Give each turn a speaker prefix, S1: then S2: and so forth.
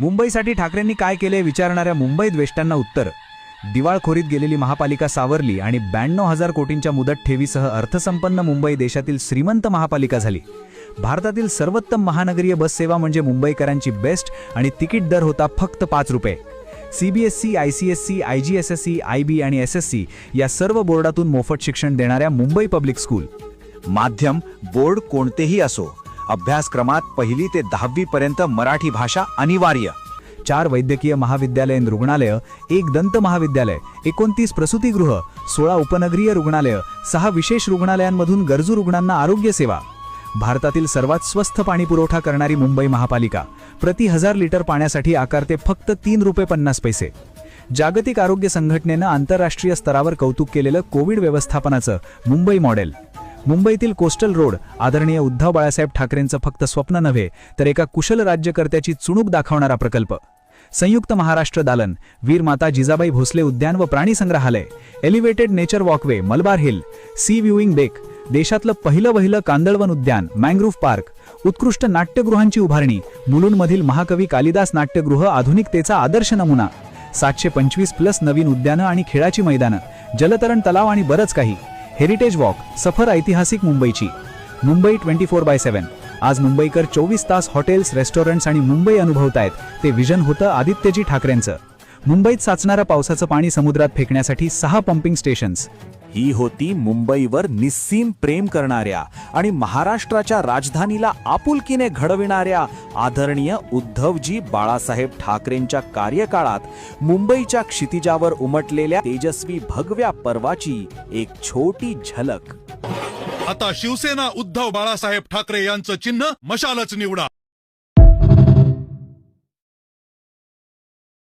S1: मुंबईसाठी ठाकरेंनी काय केले विचारणाऱ्या मुंबई द्वेष्टांना उत्तर. दिवाळखोरीत गेलेली महापालिका सावरली आणि ब्याण्णव हजार कोटींच्या मुदत ठेवीसह अर्थसंपन्न मुंबई देशातील श्रीमंत महापालिका झाली. भारतातील सर्वोत्तम महानगरीय बस सेवा म्हणजे मुंबईकरांची बेस्ट आणि तिकीट दर होता फक्त पाच रुपये. CBSE I C S C I G S S C I B आणि एस एस सी या सर्व बोर्डातून मोफत शिक्षण देणाऱ्या मुंबई पब्लिक स्कूल.
S2: माध्यम बोर्ड कोणतेही असो. अभ्यासक्रमात पहिली ते दहावी पर्यंत मराठी भाषा अनिवार्य.
S1: चार वैद्यकीय महाविद्यालयीन रुग्णालय एक दंत महाविद्यालय एकोणतीस प्रसूतीगृह सोळा उपनगरीय रुग्णालय सहा विशेष रुग्णालयांमधून गरजू रुग्णांना आरोग्य सेवा. भारतातील सर्वात स्वस्त पाणी पुरवठा करणारी मुंबई महापालिका. प्रति हजार लिटर पाण्यासाठी आकारते फक्त तीन रुपये पन्नास पैसे. जागतिक आरोग्य संघटनेनं आंतरराष्ट्रीय स्तरावर कौतुक केलेलं कोविड व्यवस्थापनाचं मुंबई मॉडेल. मुंबईतील कोस्टल रोड आदरणीय उद्धव बाळासाहेब ठाकरेंचं फक्त स्वप्न नव्हे तर एका कुशल राज्यकर्त्याची चुणूक दाखवणारा प्रकल्प. संयुक्त महाराष्ट्र दालन वीर माता जिजाबाई भोसले उद्यान व प्राणी संग्रहालय elevated nature walkway Malabar hill sea viewing deck देशातलं पहिलं वहिलं कांदळवन उद्यान मँग्रोव्ह पार्क उत्कृष्ट नाट्यगृहांची उभारणी मुलुंडमधील महाकवी कालिदास नाट्यगृह आधुनिकतेचा आदर्श नमुना सातशे पंचवीस प्लस नवीन उद्यानं आणि खेळाची मैदानं जलतरण तलाव आणि बरंच काही. हेरिटेज वॉक सफर ऐतिहासिक मुंबईची. Mumbai twenty four by seven आज मुंबईकर चोवीस तास हॉटेल्स रेस्टॉरंट्स आणि मुंबई अनुभवतायत. ते विजन होतं आदित्यजी ठाकरेंचं. मुंबईत साचणारं पावसाचं पाणी समुद्रात फेकण्यासाठी सहा पंपिंग स्टेशन्स.
S2: ही होती मुंबईवर निस्सीम प्रेम करणाऱ्या आणि महाराष्ट्राच्या राजधानीला आपुलकीने घडविणाऱ्या आदरणीय उद्धवजी बाळासाहेब ठाकरेंच्या कार्यकाळात मुंबईच्या क्षितिजावर उमटलेल्या तेजस्वी भगव्या पर्वाची एक छोटी झलक.
S3: आता शिवसेना उद्धव बाळासाहेब ठाकरे यांचं चिन्ह मशालच निवडा.